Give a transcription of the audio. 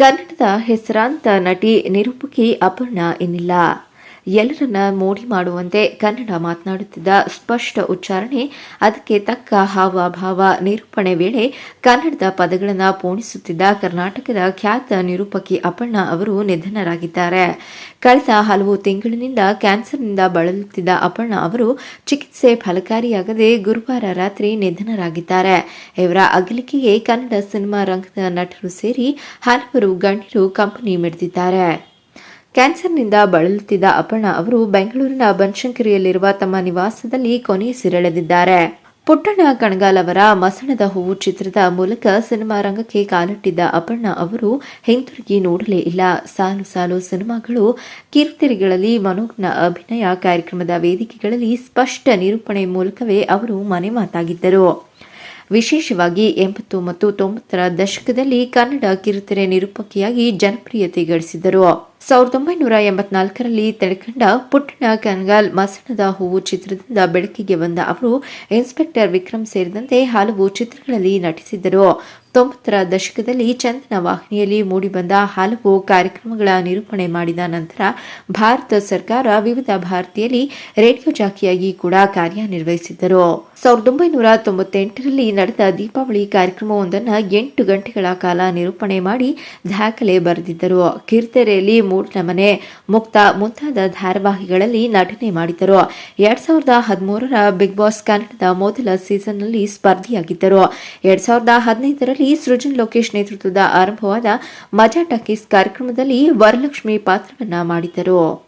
ಕನ್ನಡದ ಹೆಸರಾಂತ ನಟಿ ನಿರೂಪಕಿ ಅಪರ್ಣ ಇನ್ನಿಲ್ಲ. ಎಲ್ಲರನ್ನ ಮೋಡಿ ಮಾಡುವಂತೆ ಕನ್ನಡ ಮಾತನಾಡುತ್ತಿದ್ದ ಸ್ಪಷ್ಟ ಉಚ್ಚಾರಣೆ, ಅದಕ್ಕೆ ತಕ್ಕ ಹಾವಭಾವ ನಿರೂಪಣೆ ವೇಳೆ ಕನ್ನಡದ ಪದಗಳನ್ನು ಪೋಣಿಸುತ್ತಿದ್ದ ಕರ್ನಾಟಕದ ಖ್ಯಾತ ನಿರೂಪಕಿ ಅಪರ್ಣ ಅವರು ನಿಧನರಾಗಿದ್ದಾರೆ. ಕಳೆದ ಹಲವು ತಿಂಗಳಿನಿಂದ ಕ್ಯಾನ್ಸರ್ನಿಂದ ಬಳಲುತ್ತಿದ್ದ ಅಪರ್ಣ ಅವರು ಚಿಕಿತ್ಸೆ ಫಲಕಾರಿಯಾಗದೆ ಗುರುವಾರ ರಾತ್ರಿ ನಿಧನರಾಗಿದ್ದಾರೆ. ಇವರ ಅಗಲಿಕೆಗೆ ಕನ್ನಡ ಸಿನಿಮಾ ರಂಗದ ನಟರು ಸೇರಿ ಹಲವರು ಗಣ್ಯರು ಕಂಪನಿ ಮಿಡಿದಿದ್ದಾರೆ. ಕ್ಯಾನ್ಸರ್ನಿಂದ ಬಳಲುತ್ತಿದ್ದ ಅಪರ್ಣ ಅವರು ಬೆಂಗಳೂರಿನ ಬನಶಂಕರಿಯಲ್ಲಿರುವ ತಮ್ಮ ನಿವಾಸದಲ್ಲಿ ಕೊನೆಯುಸಿರೆಳೆದಿದ್ದಾರೆ ಪುಟ್ಟಣ್ಣ ಕಣಗಾಲ್ ಅವರ ಮಸಣದ ಹೂವು ಚಿತ್ರದ ಮೂಲಕ ಸಿನಿಮಾ ರಂಗಕ್ಕೆ ಕಾಲಿಟ್ಟಿದ್ದ ಅಪರ್ಣ ಅವರು ಹಿಂತಿರುಗಿ ನೋಡಲೇ ಇಲ್ಲ. ಸಾಲು ಸಾಲು ಸಿನಿಮಾಗಳು ಕಿರುತೆರೆಗಳಲ್ಲಿ ಮನೋಜ್ಞ ಅಭಿನಯ ಕಾರ್ಯಕ್ರಮದ ವೇದಿಕೆಗಳಲ್ಲಿ ಸ್ಪಷ್ಟ ನಿರೂಪಣೆ ಮೂಲಕವೇ ಅವರು ಮನೆ ಮಾತಾಗಿದ್ದರು. ವಿಶೇಷವಾಗಿ ಎಂಬತ್ತು ಮತ್ತು ತೊಂಬತ್ತರ ದಶಕದಲ್ಲಿ ಕನ್ನಡ ಕಿರುತೆರೆ ನಿರೂಪಕಿಯಾಗಿ ಜನಪ್ರಿಯತೆ ಗಳಿಸಿದರು ಸಾವಿರದ ಒಂಬೈನೂರ ಎಂಬತ್ನಾಲ್ಕರಲ್ಲಿ ತೆರೆಕಂಡ ಪುಟ್ಟಣ ಕನ್ಗಾಲ್ ಮಸಣದ ಹೂವು ಚಿತ್ರದಿಂದ ಬೆಳಕಿಗೆ ಬಂದ ಅವರು ಇನ್ಸ್ಪೆಕ್ಟರ್ ವಿಕ್ರಮ್ ಸೇರಿದಂತೆ ಹಲವು ಚಿತ್ರಗಳಲ್ಲಿ ನಟಿಸಿದ್ದರು. ತೊಂಬತ್ತರ ದಶಕದಲ್ಲಿ ಚಂದನ ವಾಹಿನಿಯಲ್ಲಿ ಮೂಡಿಬಂದ ಹಲವು ಕಾರ್ಯಕ್ರಮಗಳ ನಿರೂಪಣೆ ಮಾಡಿದ ನಂತರ ಭಾರತ ಸರ್ಕಾರ ವಿವಿಧ ಭಾರತೀಯಲ್ಲಿ ರೇಡಿಯೋ ಜಾಕಿಯಾಗಿ ಕೂಡ ಕಾರ್ಯನಿರ್ವಹಿಸಿದ್ದರು. ಸಾವಿರದ ಒಂಬೈನೂರ ತೊಂಬತ್ತೆಂಟರಲ್ಲಿ ನಡೆದ ದೀಪಾವಳಿ ಕಾರ್ಯಕ್ರಮವೊಂದನ್ನು ಎಂಟು ಗಂಟೆಗಳ ಕಾಲ ನಿರೂಪಣೆ ಮಾಡಿ ದಾಖಲೆ ಬರೆದಿದ್ದರು. ಕಿರುತೆರೆಯಲ್ಲಿ ಮೂಡನಮನೆ ಮುಕ್ತ ಮುಂತಾದ ಧಾರಾವಾಹಿಗಳಲ್ಲಿ ನಟನೆ ಮಾಡಿದ್ದರು. ಎರಡ್ ಸಾವಿರದ ಹದಿಮೂರರ ಬಿಗ್ ಬಾಸ್ ಕನ್ನಡದ ಮೊದಲ ಸೀಸನ್ನಲ್ಲಿ ಸ್ಪರ್ಧಿಯಾಗಿದ್ದರು. ಎರಡ್ ಸಾವಿರದ ಹದಿನೈದರಲ್ಲಿ ಸೃಜನ್ ಲೋಕೇಶ್ ನೇತೃತ್ವದ ಆರಂಭವಾದ ಮಜಾ ಟಾಕೀಸ್ ಕಾರ್ಯಕ್ರಮದಲ್ಲಿ ವರಲಕ್ಷ್ಮಿ ಪಾತ್ರವನ್ನ ಮಾಡಿದ್ದರು.